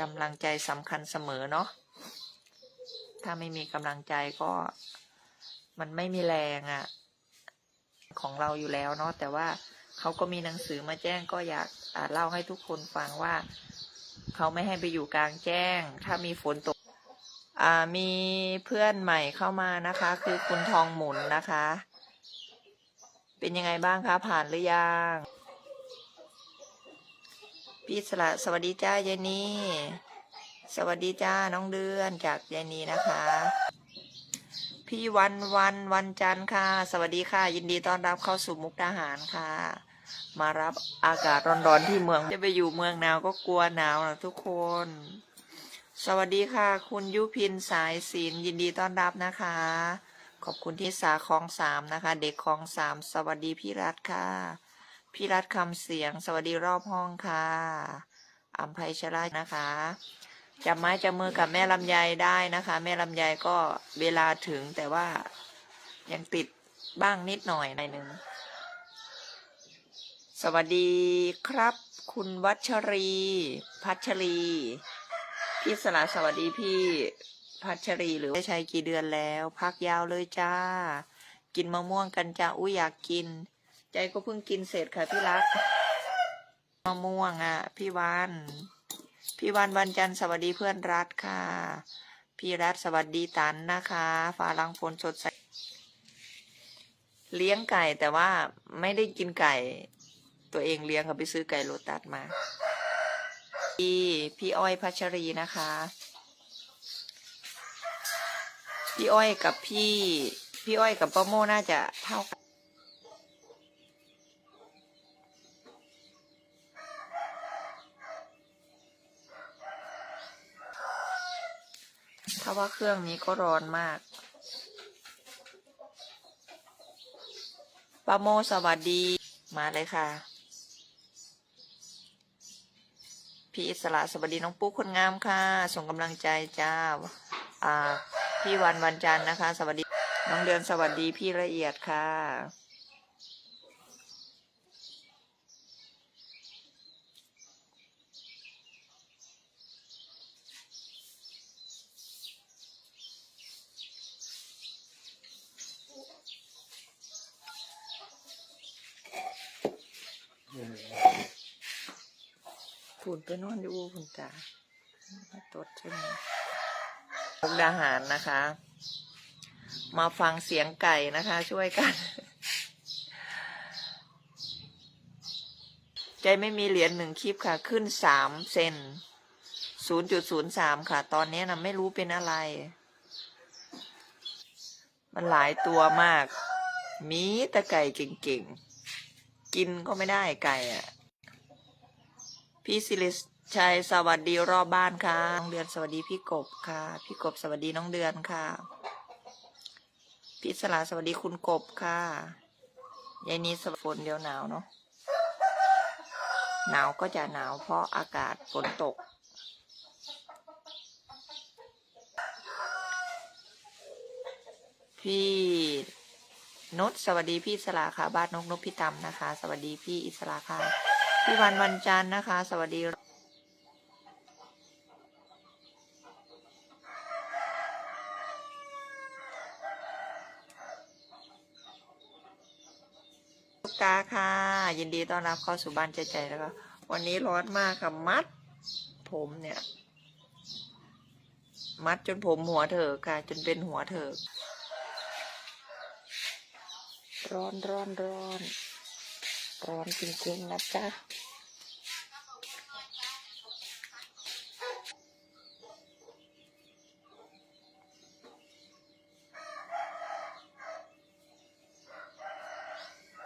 กำลังใจสำคัญเสมอเนาะถ้าไม่มีกำลังใจก็มันไม่มีแรงอะ่ะ ของเราอยู่แล้วเนาะแต่ว่าเขาก็มีหนังสือมาแจ้งก็อยากเล่าให้ทุกคนฟังว่า เขาไม่ให้ไปอยู่กลางแจ้ง ถ้ามีฝนตกมีเพื่อนใหม่เข้ามานะคะ คือคุณทองหมุนนะคะ เป็นยังไงบ้างคะผ่านหรือยัง พี่สละสวัสดีจ้ายายนีสวัสดีจ้าน้องเดือนจากยายนีนะคะ พี่วันวันวันจันทร์ค่ะ สวัสดีค่ะ ยินดีต้อนรับเข้าสู่มุกดาหารค่ะ มารับอากาศร้อนๆที่เมืองจะไปอยู่เมืองหนาวก็กลัวหนาวนะทุกคน สวัสดีค่ะ คุณยุพินสายศิลยินดีต้อนรับนะคะ ขอบคุณที่สาคลองสามนะคะ เด็กคลองสามสวัสดีพี่รัฐค่ะ พี่รัฐคำเสียง สวัสดีรอบห้องค่ะอัมภัยชรานะคะจับไม้จับมือกับแม่ลำไยได้นะคะ แม่ลำไยก็เวลาถึงแต่ว่ายังติดบ้างนิดหน่อยหน่อยหนึ่งสวัสดีครับ คุณวัชรี พัชรี พี่สละสวัสดีพี่พัชรีหรือได้ใช้กี่เดือนแล้ว พักยาวเลยจ้า กินมะม่วงกันจ้าอุ้ยอยากกิน ใจก็เพิ่งกินเสร็จค่ะพี่รักมะม่วงอะ พี่วานพี่วานวันจันทร์สวัสดีเพื่อนรัฐค่ะ พี่รัฐสวัสดีตันนะคะฟ้าลังฝนสดใสเลี้ยงไก่แต่ว่าไม่ได้กินไก่ ตัวเองเลี้ยงเขาไปซื้อไก่โลตัสมา พี่พี่อ้อยพัชรีนะคะ พี่อ้อยกับพี่ พี่อ้อยกับป้าโมน่าจะเท่ากัน ถ้าว่าเครื่องนี้ก็ร้อนมากป้าโมสวัสดีมาเลยค่ะ พี่อิสระสวัสดีน้องปุ๊กคนงามค่ะ ส่งกำลังใจจ้าอ่าพี่วันวันจันทร์นะคะ สวัสดี น้องเดือนสวัสดีพี่ละเอียดค่ะ ฝุ่นไปนอนอยู่ฝุ่นจ้าตดใช่ไหมมุกดาหารนะคะ มาฟังเสียงไก่นะคะ ช่วยกัน ใจไม่มีเหรียญหนึ่งคลิปค่ะ ขึ้นสามเซนศูนย์จุดศูนย์สามค่ะ ตอนนี้นะไม่รู้เป็นอะไร มันหลายตัวมาก มีต่ไก่เก่งๆ กินก็ไม่ได้ไก่อะพี่สิริชัยสวัสดีรอบบ้านค่ะน้องเดือนสวัสดีพี่กบค่ะ พี่กบสวัสดีน้องเดือนค่ะ พี่สลาสวัสดีคุณกบค่ะยายนี้สฝนเดียวหนาวเนาะหนาวก็จะหนาวเพราะอากาศฝนตก พี่ นุชสวัสดีพี่อิสลาค่ะ บ้านนกนกพี่ตำนะคะ สวัสดีพี่อิสลาค่ะ พี่วันวันจันทร์นะคะ สวัสดีลูกตาค่ะ ยินดีต้อนรับเข้าสู่บ้านใจใจแล้วก็วันนี้ร้อนมากค่ะมัด ผมเนี่ย มัดจนผมหัวเถิกค่ะ จนเป็นหัวเถิก ร้อนร้อนร้อนร้อนจริงๆนะจ๊ะ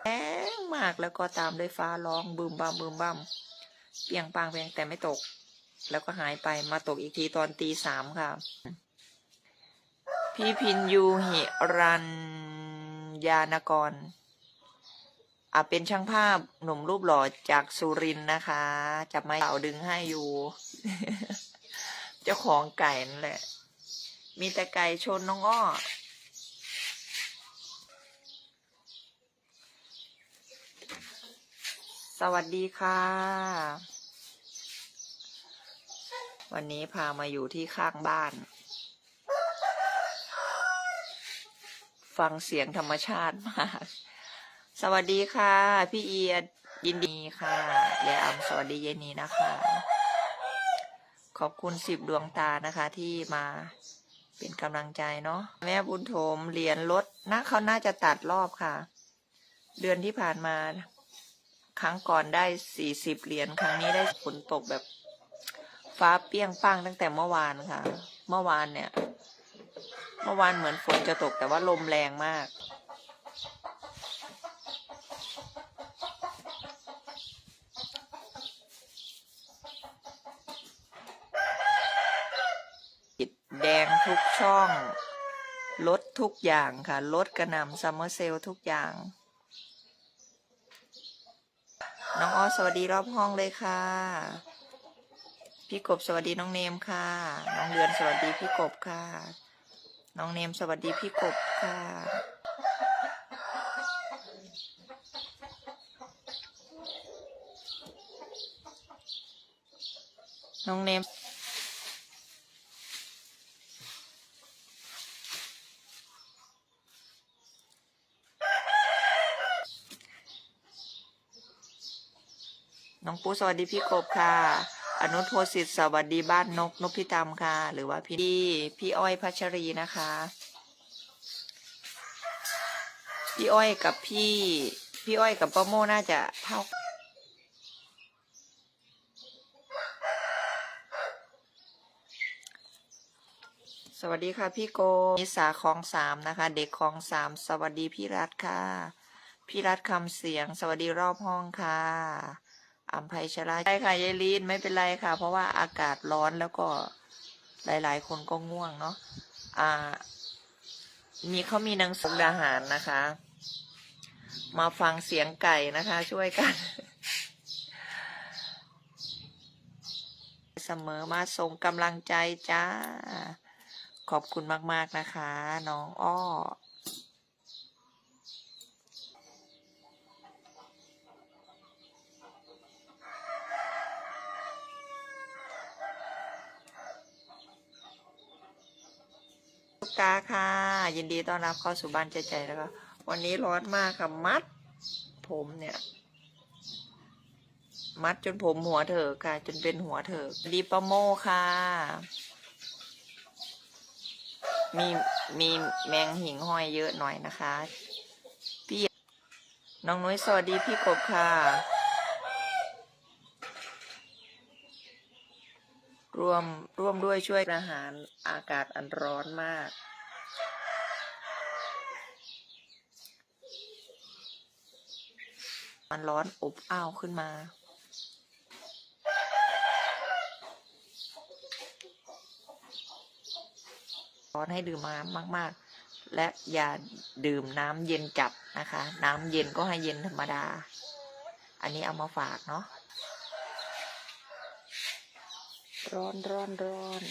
แรงมากแล้วก็ตามด้วยฟ้าร้องบึมบัมบึมบัมเปียงปางเปรียงแต่ไม่ตก แล้วก็หายไปมาตกอีกทีตอนตีสามค่ะ พี่พินยูหิรัน ยานกรอะเป็นช่างภาพหนุ่มรูปหล่อจากสุรินนะคะ จับไม้เต่าดึงให้อยู่ เจ้าของไก่นั่นแหละ มีแต่ไก่ชนน้องอ้อ สวัสดีค่ะ วันนี้พามาอยู่ที่ข้างบ้าน ฟังเสียงธรรมชาติมาก สวัสดีค่ะ พี่เอียดยินดีค่ะยายอำสวัสดีเย็นนี้นะคะ ขอบคุณสิบดวงตานะคะที่มาเป็นกำลังใจเนาะแม่บุญโถมเหรียญรถนะเขาน่าจะตัดรอบค่ะ เดือนที่ผ่านมา ครั้งก่อนได้สี่สิบเหรียญครั้งนี้ได้ฝนตกแบบ ฟ้าเปี้ยงป้างตั้งแต่เมื่อวานค่ะ เมื่อวานเนี่ย เมื่อวานเหมือนฝนจะตกแต่ว่าลมแรงมาก ติดแดงทุกช่องลดทุกอย่างค่ะ ลดกระนำซัมเมอร์เซลทุกอย่าง น้องออสวัสดีรอบห้องเลยค่ะ พี่กบสวัสดีน้องเนมค่ะ น้องเดือนสวัสดีพี่กบค่ะ น้องเนมสวัสดีพี่กบค่ะ น้องเนมน้องปูสวัสดีพี่กบค่ะ อนุโทสิทธิ์สวัสดีบ้านนกนกพิตามค่ะ หรือว่าพี่ดีพี่อ้อยพัชรีนะคะ พี่อ้อยกับพี่ พี่อ้อยกับป้าโมน่าจะเท่าสวัสดีค่ะพี่โกนิสาคลองสามนะคะ เด็กคลองสามสวัสดีพี่รัฐค่ะ พี่รัฐคำเสียง สวัสดีรอบห้องค่ะ อัมภัยชลาใช่ค่ะยายลีนไม่เป็นไรค่ะ เพราะว่าอากาศร้อนแล้วก็หลาย ๆ คนก็ง่วงเนาะอ่า มีเขามีหนังสือดาหารนะคะ มาฟังเสียงไก่นะคะ ช่วยกัน เสมอมาส่งกำลังใจจ้า ขอบคุณมาก ๆ นะคะ น้องอ้อ กาค่ะ ยินดีต้อนรับเข้าสู่บ้านใจใจแล้วก็วันนี้ร้อนมากค่ะ มัด ผมเนี่ย มัดจนผมหัวเถิกค่ะ จนเป็นหัวเถิกดีปะโมค่ะ มีมีแมงหิ่งห้อยเยอะหน่อยนะคะพี่น้องนุ้ยสวัสดีพี่กบค่ะ ร่วมร่วมด้วยช่วยอาหารอากาศอันร้อนมากมันร้อนอบอ้าวขึ้นมา ร้อนให้ดื่มน้ำมาก ๆ และอย่าดื่มน้ำเย็นจัดนะคะ น้ำเย็นก็ให้เย็นธรรมดา อันนี้เอามาฝากเนาะ ร้อนร้อนร้อน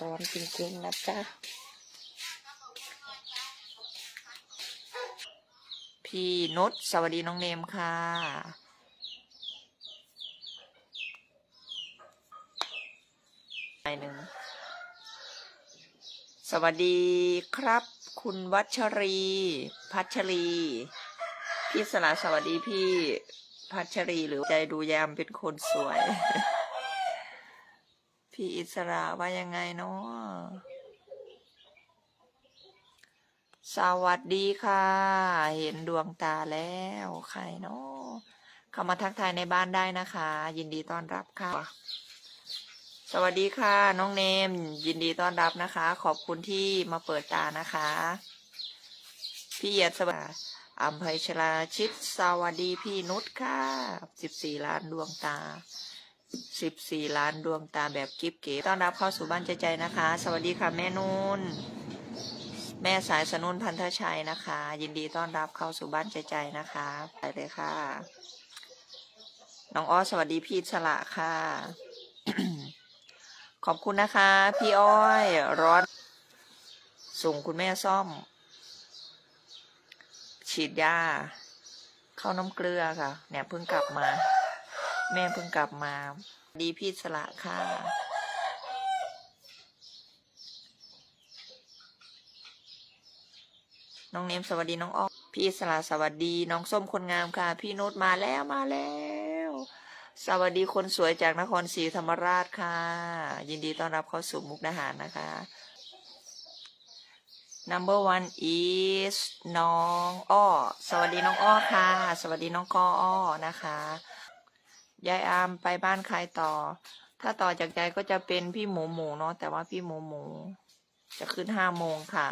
ร้อนจริงๆนะจ๊ะ พี่นุชสวัสดีน้องเนมค่ะ หนึ่ง สวัสดีครับ คุณวัชรี พัชรี พี่สละสวัสดีพี่พัชรีหรือใจดูยามเป็นคนสวย พี่อิสระว่ายังไงเนาะสวัสดีค่ะ เห็นดวงตาแล้วใครเนาะเข้ามาทักทายในบ้านได้นะคะ ยินดีต้อนรับค่ะ สวัสดีค่ะ น้องเนม ยินดีต้อนรับนะคะ ขอบคุณที่มาเปิดตานะคะ พี่เอียดสวัสดีอัมภัยชลาชิดสวัสดีพี่นุชค่ะสิบสี่ล้านดวงตา สิบสี่ล้านดวงตาแบบกิฟเก๋ต้อนรับเข้าสู่บ้านใจใจนะคะ สวัสดีค่ะแม่นุ่นแม่สายสนุนพันธชัยนะคะ ยินดีต้อนรับเข้าสู่บ้านใจใจนะคะไปเลยค่ะ น้องอ้อสวัสดีพี่อิสละค่ะ ขอบคุณนะคะ พี่อ้อยร้อนส่งคุณแม่ซ่อม ฉีดยา เข้าน้ำเกลือค่ะ เนี่ยเพิ่งกลับมา แม่เพิ่งกลับมา ดีพี่สละค่ะ น้องเนมสวัสดีน้องอ้อพี่สละสวัสดีน้องส้มคนงามค่ะ พี่นุชมาแล้วมาแล้ว สวัสดีคนสวยจากนครศรีธรรมราชค่ะ ยินดีต้อนรับเข้าสู่มุกดาหารนะคะ number one is น้องอ้อ สวัสดีน้องอ้อค่ะ สวัสดีน้องกออ้อนะคะ ยายอามไปบ้านใครต่อ ถ้าต่อจากยายก็จะเป็นพี่หมูหมูเนาะแต่ว่าพี่หมูหมู จะขึ้นห้าโมงค่ะ